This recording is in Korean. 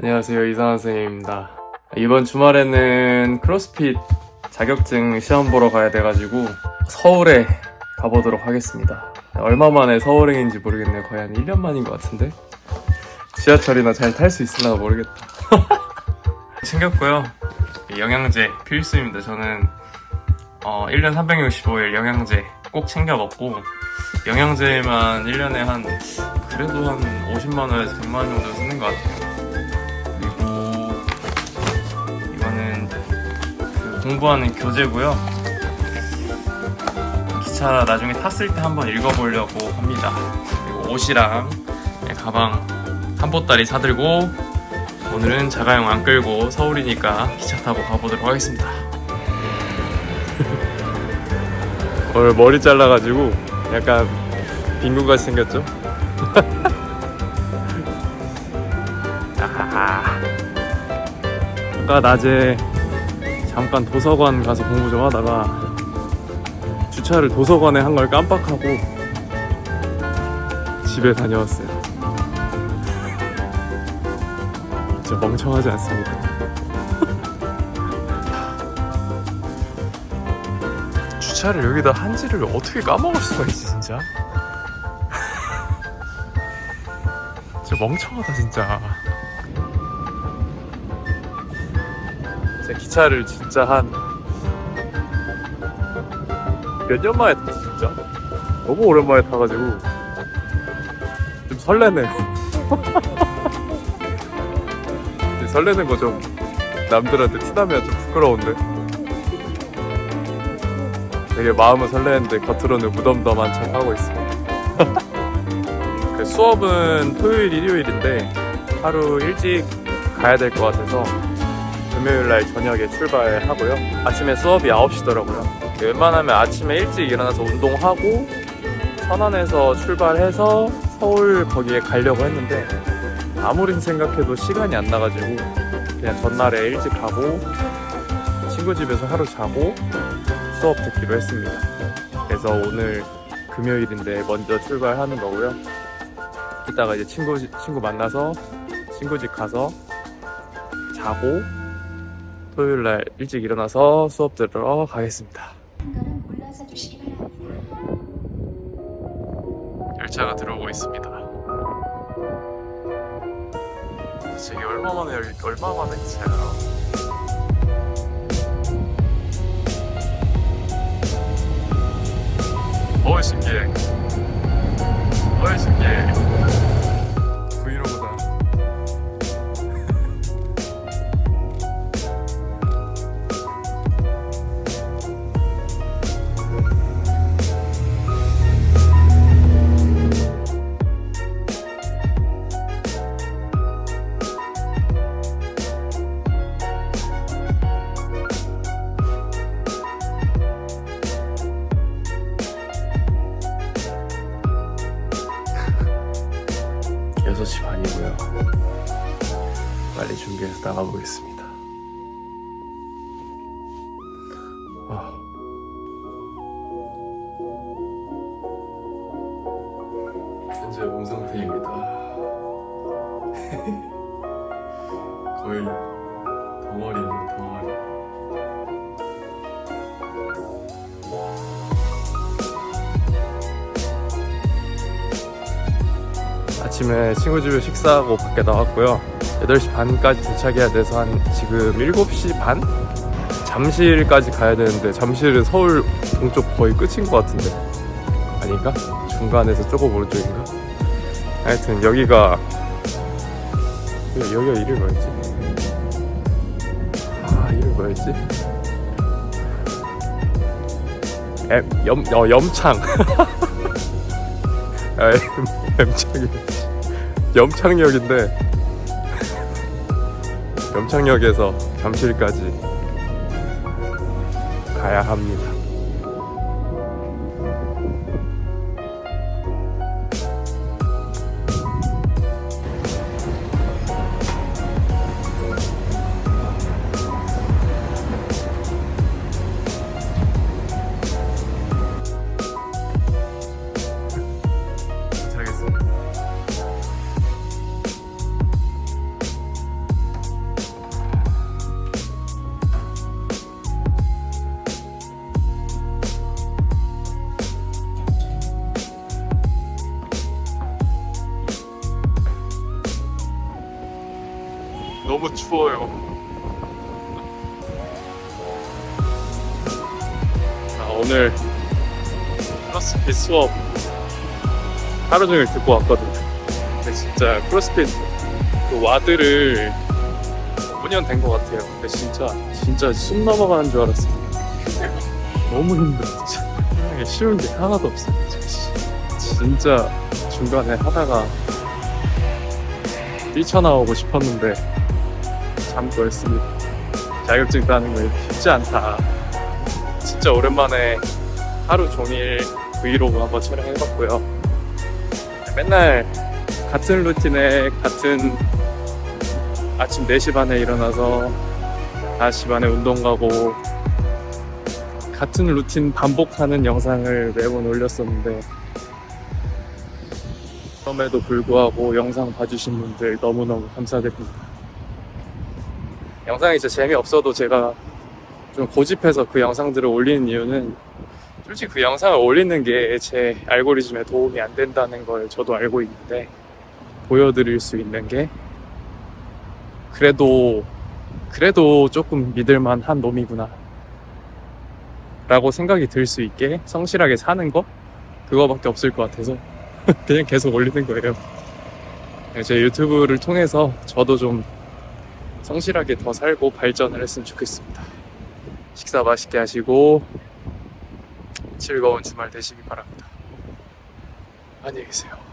안녕하세요 이상한 선생님입니다. 이번 주말에는 크로스핏 자격증 시험 보러 가야 돼가지고 서울에 가보도록 하겠습니다. 얼마 만에 서울행인지 모르겠네요. 거의 한 1년 만인 것 같은데? 지하철이나 잘 탈 수 있을나 모르겠다. 챙겼고요. 영양제 필수입니다 저는. 어, 1년 365일 영양제 꼭 챙겨 먹고 영양제만 1년에 한 그래도 한 50만 원에서 100만 원 정도 쓰는 것 같아요 공부하는 교재고요. 기차 나중에 탔을 때 한번 읽어보려고 합니다. 그리고 옷이랑 네, 가방 한 보따리 사들고 오늘은 자가용 안 끌고 서울이니까 기차 타고 가보도록 하겠습니다. 오늘 머리 잘라가지고 약간 빙구같이 생겼죠? 아까 낮에 잠깐 도서관 가서 공부 좀 하다가 주차를 도서관에 한 걸 깜빡하고 집에 다녀왔어요. 진짜 멍청하지 않습니다. 주차를 여기다 한지를 어떻게 까먹을 수가 있지 진짜? 진짜 멍청하다 진짜. 제 기차를 진짜 한 몇 년 만에 탔지 진짜? 너무 오랜만에 타가지고 좀 설레네 설레는 거 좀 남들한테 티나면 좀 부끄러운데? 되게 마음은 설레는데 겉으로는 무덤덤한 척 하고 그 수업은 토요일 일요일인데 하루 일찍 가야 될 것 같아서 금요일 날 저녁에 출발하고요. 아침에 수업이 9시더라고요. 웬만하면 아침에 일찍 일어나서 운동하고 천안에서 출발해서 서울 거기에 가려고 했는데 아무리 생각해도 시간이 안 나가지고 그냥 전날에 일찍 가고 친구 집에서 하루 자고 수업 듣기로 했습니다. 그래서 오늘 금요일인데 먼저 출발하는 거고요. 이따가 이제 친구 친구 만나서 친구 집 가서 자고 토요일 날 일찍 일어나서 수업 들으러 가겠습니다. 열차가 들어오고 있습니다. 이게 얼마 만에 열, 얼마 만에 기차야? 어 빨리 준비해서 나가보겠습니다. 아. 현재 몸 상태입니다. 거의 덩어리네, 덩어리. 아침에 친구 집에 식사하고 밖에 나왔고요. 8시 반까지 도착해야 돼서 한 지금 7시 반? 잠실까지 가야 되는데 잠실은 서울 동쪽 거의 끝인 것 같은데 아닌가? 중간에서 조금 오른쪽인가? 하여튼 여기가 여기- 여기가 이름이 뭐였지? 아 이름이 뭐였지? 엠, 염, 어, 염창 아, 엠- 염창이 염창역인데 염창역에서 잠실까지 가야 합니다. 너무 추워요. 아, 오늘 크로스핏 수업 하루 종일 듣고 왔거든요. 근데 진짜 크로스핏 그 와드를 5년 된 것 같아요. 근데 진짜 진짜 숨 넘어가는 줄 알았어요. 너무 힘들어 진짜. 쉬운 게 하나도 없어요. 진짜 중간에 하다가 뛰쳐나오고 싶었는데 참고 했습니다. 자격증 따는 거 쉽지 않다. 진짜 오랜만에 하루 종일 브이로그 한번 촬영해봤고요. 맨날 같은 루틴에 같은 아침 4시 반에 일어나서 5시 반에 운동 가고 같은 루틴 반복하는 영상을 매번 올렸었는데 그럼에도 불구하고 영상 봐주신 분들 너무너무 감사드립니다. 영상이 진짜 재미없어도 제가 좀 고집해서 그 영상들을 올리는 이유는 솔직히 그 영상을 올리는 게 제 알고리즘에 도움이 안 된다는 걸 저도 알고 있는데 보여드릴 수 있는 게 그래도 그래도 조금 믿을만 한 놈이구나 라고 생각이 들 수 있게 성실하게 사는 거? 그거밖에 없을 것 같아서 그냥 계속 올리는 거예요. 제 유튜브를 통해서 저도 좀 성실하게 더 살고 발전을 했으면 좋겠습니다. 식사 맛있게 하시고 즐거운 주말 되시기 바랍니다. 안녕히 계세요